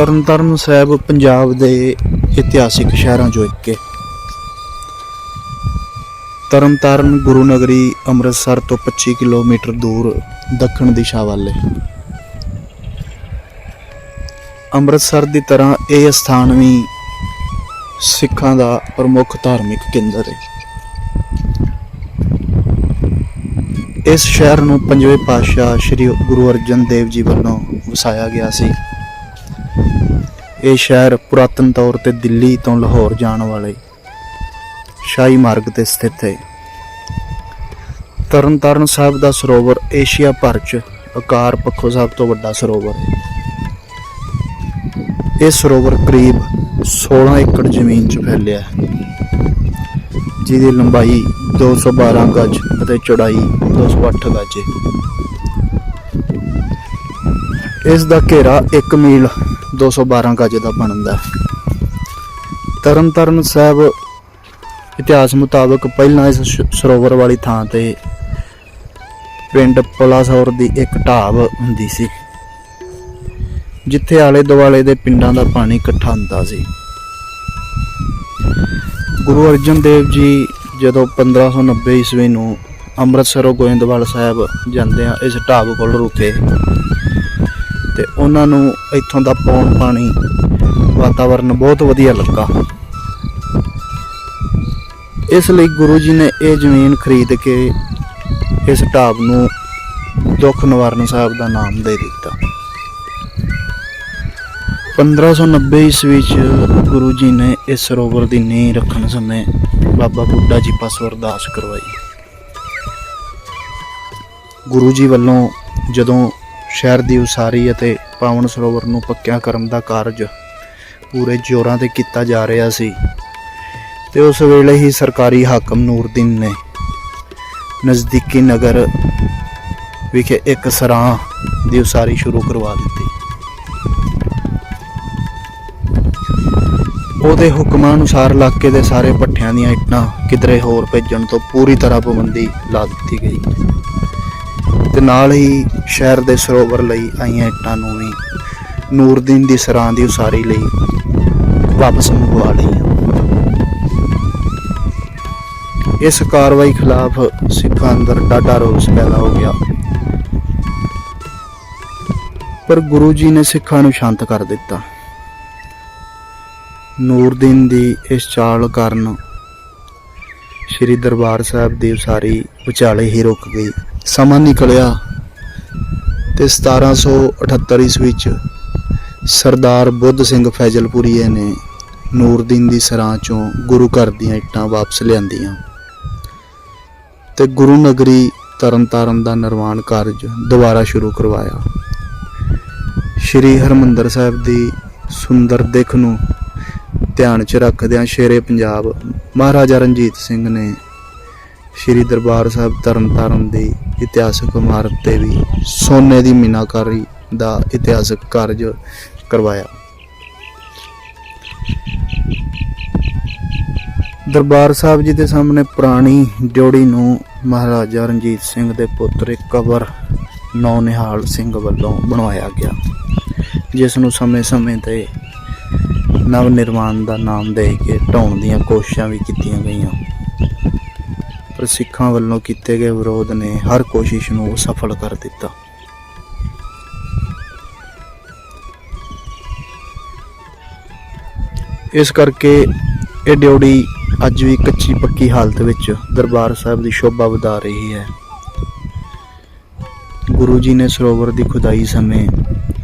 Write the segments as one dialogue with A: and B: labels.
A: ਤਰਨਤਾਰਨ ਸਾਹਿਬ ਪੰਜਾਬ ਦੇ ਇਤਿਹਾਸਿਕ ਸ਼ਹਿਰਾਂ ਚੋਂ ਇੱਕ ਹੈ। ਤਰਨਤਾਰਨ ਗੁਰੂ ਨਗਰੀ ਅੰਮ੍ਰਿਤਸਰ ਤੋਂ 25 ਕਿਲੋਮੀਟਰ ਦੂਰ ਦੱਖਣ ਦਿਸ਼ਾ ਵੱਲ ਹੈ। ਅੰਮ੍ਰਿਤਸਰ ਦੀ ਤਰ੍ਹਾਂ ਇਹ ਸਥਾਨ ਵੀ ਸਿੱਖਾਂ ਦਾ ਪ੍ਰਮੁੱਖ ਧਾਰਮਿਕ ਕੇਂਦਰ ਹੈ। ਇਸ ਸ਼ਹਿਰ ਨੂੰ ਪੰਜਵੇਂ ਪਾਤਸ਼ਾਹ ਸ੍ਰੀ ਗੁਰੂ ਅਰਜਨ ਦੇਵ ਜੀ ਵੱਲੋਂ ਵਸਾਇਆ ਗਿਆ ਸੀ। ਇਹ ਸ਼ਹਿਰ ਪੁਰਾਤਨ ਤੌਰ ਤੇ ਦਿੱਲੀ ਤੋਂ ਲਾਹੌਰ ਜਾਣ ਵਾਲੇ ਸ਼ਾਹੀ ਮਾਰਗ ਤੇ ਸਥਿਤ ਹੈ। ਤਰਨਤਾਰਨ ਸਾਹਿਬ ਦਾ ਸਰੋਵਰ ਏਸ਼ੀਆ ਭਰ 'ਚ ਆਕਾਰ ਪੱਖੋਂ ਸਭ ਤੋਂ ਵੱਡਾ ਸਰੋਵਰ ਹੈ। ਇਹ ਸਰੋਵਰ ਕਰੀਬ 16 ਏਕੜ ਜ਼ਮੀਨ 'ਚ ਫੈਲਿਆ ਹੈ, ਜਿਹਦੀ ਲੰਬਾਈ 212 ਗਜ ਅਤੇ ਚੌੜਾਈ 208 ਗਜ ਹੈ। ਇਸ ਦਾ ਘੇਰਾ 1 ਮੀਲ 212 ਗਜ ਦਾ ਬਣਦਾ ਤਰਨਤਾਰਨ ਸਾਹਿਬ ਇਤਿਹਾਸ ਮੁਤਾਬਕ ਪਹਿਲਾਂ ਇਸ ਸਰੋਵਰ ਵਾਲੀ ਥਾਂ ਤੇ ਪਿੰਡ ਪਲਾਸੌਰ ਦੀ ਇੱਕ ਢਾਬ ਹੁੰਦੀ ਸੀ, ਜਿੱਥੇ ਆਲੇ ਦੁਆਲੇ ਦੇ ਪਿੰਡਾਂ ਦਾ ਪਾਣੀ ਇਕੱਠਾ ਹੁੰਦਾ ਸੀ। ਗੁਰੂ ਅਰਜਨ ਦੇਵ ਜੀ ਜਦੋਂ 1590 ਈਸਵੀ ਨੂੰ ਅੰਮ੍ਰਿਤਸਰੋਂ ਗੋਇੰਦਵਾਲ ਸਾਹਿਬ ਜਾਂਦੇ ਆ ਇਸ ਢਾਬ ਕੋਲ ਰੁਕੇ ਤੇ ਉਹਨਾਂ ਨੂੰ ਇੱਥੋਂ ਦਾ ਪੌਣ ਪਾਣੀ ਵਾਤਾਵਰਨ ਬਹੁਤ ਵਧੀਆ ਲੱਗਾ। ਇਸ ਲਈ ਗੁਰੂ ਜੀ ਨੇ ਇਹ ਜ਼ਮੀਨ ਖਰੀਦ ਕੇ ਇਸ ਢਾਬ ਨੂੰ ਦੁੱਖ ਨਿਵਾਰਨ ਸਾਹਿਬ ਦਾ ਨਾਮ ਦੇ ਦਿੱਤਾ। 1590 ਈਸਵੀ ਚ ਗੁਰੂ ਜੀ ਨੇ ਇਸ ਸਰੋਵਰ ਦੀ ਨੀਂਹ ਰੱਖਣ ਸਮੇਂ ਬਾਬਾ ਬੁੱਢਾ ਜੀ ਪਾਸੋਂ ਅਰਦਾਸ ਕਰਵਾਈ। ਗੁਰੂ ਜੀ ਵੱਲੋਂ ਜਦੋਂ ਸ਼ਹਿਰ ਦੀ ਉਸਾਰੀ ਅਤੇ ਪਾਵਨ ਸਰੋਵਰ ਨੂੰ ਪੱਕਿਆ ਕਰਨ ਦਾ ਕਾਰਜ ਪੂਰੇ ਜ਼ੋਰਾਂ ਤੇ ਕੀਤਾ ਜਾ ਰਿਹਾ ਸੀ ਤੇ ਉਸ ਵੇਲੇ ਹੀ ਸਰਕਾਰੀ ਹਾਕਮ ਨੂਰਦੀਨ ਨੇ ਨਜ਼ਦੀਕੀ ਨਗਰ ਵਿਖੇ ਇੱਕ ਸਰਾਂ ਦੀ ਉਸਾਰੀ ਸ਼ੁਰੂ ਕਰਵਾ ਦਿੱਤੀ। ਉਹਦੇ ਹੁਕਮਾਂ ਅਨੁਸਾਰ ਇਲਾਕੇ ਦੇ ਸਾਰੇ ਪੱਠਿਆਂ ਦੀਆਂ ਇੱਟਾਂ ਕਿਧਰੇ ਹੋਰ ਭੇਜਣ ਤੋਂ ਪੂਰੀ ਤਰ੍ਹਾਂ ਪਾਬੰਦੀ ਲਾ ਦਿੱਤੀ ਗਈ। ਤੇ ਨਾਲ ਹੀ ਸ਼ਹਿਰ ਦੇ ਸਰੋਵਰ ਲਈ ਆਈਆਂ ਇੱਟਾਂ ਨੂੰ ਵੀ ਨੂਰਦੀਨ ਦੀ ਸਰਾਂ ਦੀ ਉਸਾਰੀ ਲਈ ਵਾਪਸ ਮੰਗਵਾ ਲਈਆਂ। ਇਸ ਕਾਰਵਾਈ ਖਿਲਾਫ ਸਿੱਖਾਂ ਅੰਦਰ ਡਾਢਾ ਰੋਸ ਪੈਦਾ ਹੋ ਗਿਆ। ਪਰ ਗੁਰੂ ਜੀ ਨੇ ਸਿੱਖਾਂ ਨੂੰ ਸ਼ਾਂਤ ਕਰ ਦਿੱਤਾ। ਨੂਰਦੀਨ ਦੀ ਇਸ ਚਾਲ ਕਾਰਨ ਸ੍ਰੀ ਦਰਬਾਰ ਸਾਹਿਬ ਦੀ ਉਸਾਰੀ ਵਿਚਾਲੇ ਹੀ ਰੁਕ ਗਈ। ਸਮਾਂ ਨਿਕਲਿਆ ਤੇ 1778 ਈਸਵੀ ਚ ਸਰਦਾਰ ਬੁੱਧ ਸਿੰਘ ਫੈਜ਼ਲਪੁਰੀਏ ਨੇ ਨੂਰਦੀਨ ਦੀ ਸਰਾਂ ਚੋਂ ਗੁਰੂ ਘਰ ਦੀਆਂ ਇੱਟਾਂ ਵਾਪਸ ਲਿਆਂਦੀਆਂ ਤੇ ਗੁਰੂ ਨਗਰੀ ਤਰਨਤਾਰਨ ਦਾ ਨਿਰਮਾਣ ਕਾਰਜ ਦੁਬਾਰਾ ਸ਼ੁਰੂ ਕਰਵਾਇਆ। ਸ਼੍ਰੀ ਹਰਮੰਦਰ ਸਾਹਿਬ ਦੀ ਸੁੰਦਰ ਦਿੱਖ ਨੂੰ ਧਿਆਨ 'ਚ ਰੱਖਦਿਆਂ ਸ਼ੇਰੇ ਪੰਜਾਬ ਮਹਾਰਾਜਾ ਰਣਜੀਤ ਸਿੰਘ ਨੇ ਸ਼੍ਰੀ ਦਰਬਾਰ ਸਾਹਿਬ ਤਰਨਤਾਰਨ ਦੀ ਇਤਿਹਾਸਕ ਇਮਾਰਤ ਤੇ ਵੀ ਸੋਨੇ ਦੀ ਮੀਨਾਕਾਰੀ ਦਾ ਇਤਿਹਾਸਕ ਕਾਰਜ ਕਰਵਾਇਆ। ਦਰਬਾਰ ਸਾਹਿਬ ਜੀ ਦੇ ਸਾਹਮਣੇ ਪੁਰਾਣੀ ਜੋੜੀ ਨੂੰ ਮਹਾਰਾਜਾ ਰਣਜੀਤ ਸਿੰਘ ਦੇ ਪੁੱਤਰ ਕਬਰ ਨੌ ਨਿਹਾਲ ਸਿੰਘ ਵੱਲੋਂ ਬਣਵਾਇਆ ਗਿਆ, ਜਿਸ ਨੂੰ ਸਮੇਂ-ਸਮੇਂ ਤੇ ਨਵ ਨਿਰਮਾਣ ਦਾ ਨਾਮ ਦੇ ਕੇ ਢਾਉਣ ਦੀਆਂ ਕੋਸ਼ਿਸ਼ਾਂ ਵੀ ਕੀਤੀਆਂ ਗਈਆਂ। ਪਰ ਸਿੱਖਾਂ ਵੱਲੋਂ ਕੀਤੇ ਗਏ ਵਿਰੋਧ ਨੇ ਹਰ ਕੋਸ਼ਿਸ਼ ਨੂੰ ਸਫਲ ਕਰ ਦਿੱਤਾ। ਇਸ ਕਰਕੇ ਇਹ ਡਿਉੜੀ ਅੱਜ ਵੀ ਕੱਚੀ ਪੱਕੀ ਹਾਲਤ ਵਿੱਚ ਦਰਬਾਰ ਸਾਹਿਬ ਦੀ ਸ਼ੋਭਾ ਵਧਾ ਰਹੀ ਹੈ। ਗੁਰੂ ਜੀ ਨੇ ਸਰੋਵਰ ਦੀ ਖੁਦਾਈ ਸਮੇਂ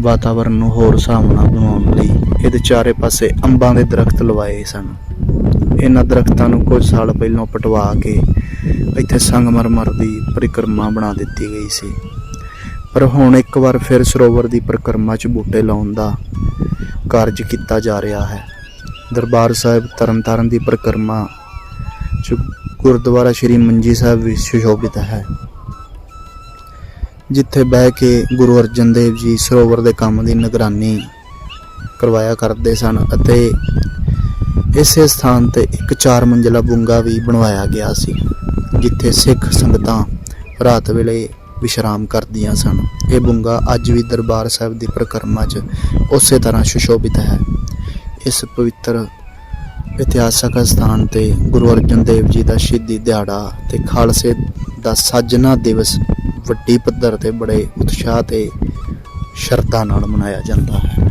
A: ਵਾਤਾਵਰਣ ਨੂੰ ਹੋਰ ਸੁਹਾਵਣਾ ਬਣਾਉਣ ਲਈ ਇਹਦੇ ਚਾਰੇ ਪਾਸੇ ਅੰਬਾਂ ਦੇ ਦਰਖਤ ਲਵਾਏ ਸਨ। ਇਹਨਾਂ ਦਰਖਤਾਂ ਨੂੰ ਕੁਝ ਸਾਲ ਪਹਿਲਾਂ ਪਟਵਾ ਕੇ ਇੱਥੇ ਸੰਗਮਰਮਰ ਦੀ ਪਰਿਕਰਮਾ ਬਣਾ ਦਿੱਤੀ ਗਈ ਸੀ। ਪਰ ਹੁਣ ਇੱਕ ਵਾਰ ਫਿਰ ਸਰੋਵਰ ਦੀ ਪਰਿਕਰਮਾ 'ਚ ਬੂਟੇ ਲਾਉਣ ਦਾ ਕਾਰਜ ਕੀਤਾ ਜਾ ਰਿਹਾ ਹੈ। ਦਰਬਾਰ ਸਾਹਿਬ ਤਰਨਤਾਰਨ ਦੀ ਪਰਿਕਰਮਾ 'ਚ ਗੁਰਦੁਆਰਾ ਸ਼੍ਰੀ ਮੰਜੀ ਸਾਹਿਬ ਵੀ ਸੁਸ਼ੋਭਿਤ ਹੈ। ਜਿੱਥੇ ਬਹਿ ਕੇ ਗੁਰੂ ਅਰਜਨ ਦੇਵ ਜੀ ਸਰੋਵਰ ਦੇ ਕੰਮ ਦੀ ਨਿਗਰਾਨੀ ਕਰਵਾਇਆ ਕਰਦੇ ਸਨ ਅਤੇ ਇਸੇ ਸਥਾਨ ਤੇ ਇੱਕ ਚਾਰ ਮੰਜ਼ਲਾ ਬੁੰਗਾ ਵੀ ਬਣਵਾਇਆ ਗਿਆ ਸੀ। ਜਿੱਥੇ ਸਿੱਖ ਸੰਗਤਾਂ ਰਾਤ ਵੇਲੇ ਵਿਸ਼ਰਾਮ ਕਰਦੀਆਂ ਸਨ। ਇਹ ਬੁੰਗਾ ਅੱਜ ਵੀ ਦਰਬਾਰ ਸਾਹਿਬ ਦੀ ਪ੍ਰਕਰਮਾ 'ਚ ਉਸੇ ਤਰ੍ਹਾਂ ਸੁਸ਼ੋਭਿਤ ਹੈ। ਇਸ ਪਵਿੱਤਰ ਇਤਿਹਾਸਕ ਸਥਾਨ ਤੇ ਗੁਰੂ ਅਰਜਨ ਦੇਵ ਜੀ ਦਾ ਸ਼ਹੀਦੀ ਦਿਹਾੜਾ ਤੇ ਖਾਲਸੇ ਦਾ ਸਾਜਨਾ ਦਿਵਸ ਵੱਡੀ ਪੱਧਰ ਤੇ ਬੜੇ ਉਤਸ਼ਾਹ ਤੇ ਸ਼ਰਧਾ ਨਾਲ ਮਨਾਇਆ ਜਾਂਦਾ ਹੈ।